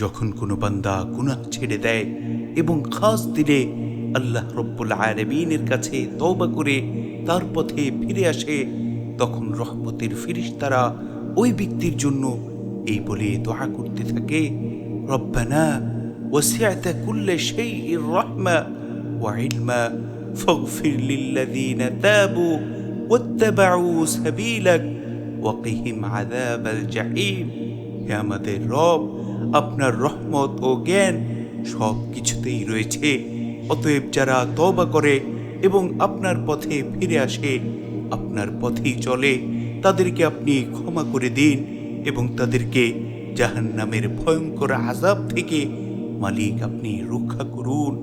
যখন কোনো বান্দা গুনাহ ছেড়ে দেয় এবং খাস দিলে আল্লাহ রব্বুল আলমিনের কাছে তওবা করে তার পথে ফিরে আসে তখন রহমতের ফিরিস্তারা ওই ব্যক্তির জন্য এই বলে দোয়া করতে থাকে রব্বানা وسعت كل شيء رحمة وعلما فاغفر للذين تابوا واتبعوا سبيلك وقهم عذاب الجحيم হে আমাদের রব আপনার রহমত ও জ্ঞান সব কিছুতেই রয়েছে। অতএব যারা তবা করে এবং আপনার পথে ফিরে আসে, আপনার পথেই চলে, তাদেরকে আপনি ক্ষমা করে দিন এবং তাদেরকে জাহান্নামের ভয়ঙ্কর আজাব থেকে মালিক আপনি রক্ষা করুন।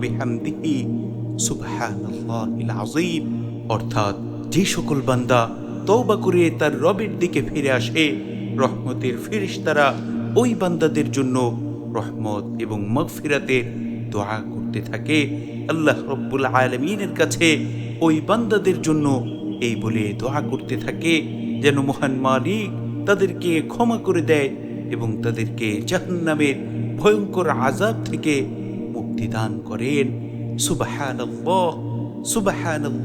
বিহামদিহি, সুবহানাল্লাহিল আযীম। অর্থাৎ যে সকল বান্দা তওবা করে তার রবের দিকে ফিরে আসে। রহমতের ফেরেশতারা ওই বান্দাদের জন্য রহমত এবং মগফিরাতে দোয়া করতে থাকে। আল্লাহ রব্বুল আলমিনের কাছে ওই বান্দাদের জন্য এই বলে দোয়া করতে থাকে যেন মহান মালিক তাদেরকে ক্ষমা করে দেয় এবং তাদেরকে জাহান্নামের ভয়ঙ্কর আজাব থেকে মুক্তি দান করেন।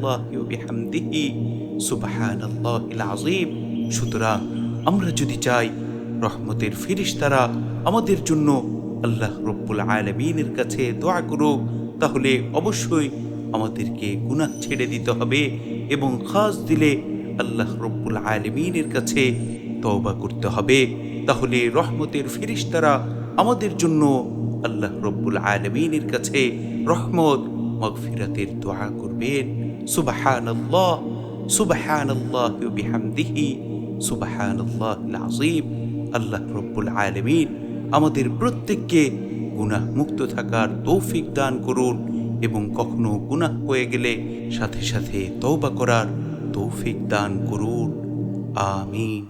ওয়া বিহামদিহি। সুবহানাল্লাহিল আযীম। সুতরাং আমরা যদি চাই রহমতের ফিরিস্তারা আমাদের জন্য আল্লাহ রব্বুল আলমিনের কাছে দোয়া করুক, তাহলে অবশ্যই আমাদেরকে গুনাহ ছেড়ে দিতে হবে এবং খাস দিলে আল্লাহ রব্বুল আলমিনের কাছে তওবা করতে হবে। তাহলে রহমতের ফিরিস্তারা আমাদের জন্য আল্লাহ রব্বুল আলমিনের কাছে রহমত, মগফিরাতের দোয়া করবেন। সুবাহানাল্লাহ। সুবাহানাল্লাহ বিহামদিহি সুবাহানাল্লাহ আযীম, আল্লাহ রব্বুল আলমিন আমাদের প্রত্যেককে গুনাহ মুক্ত থাকার তৌফিক দান করুন এবং কখনো গুনাহ হয়ে গেলে সাথে সাথে তৌবা করার তৌফিক দান করুন। আমিন।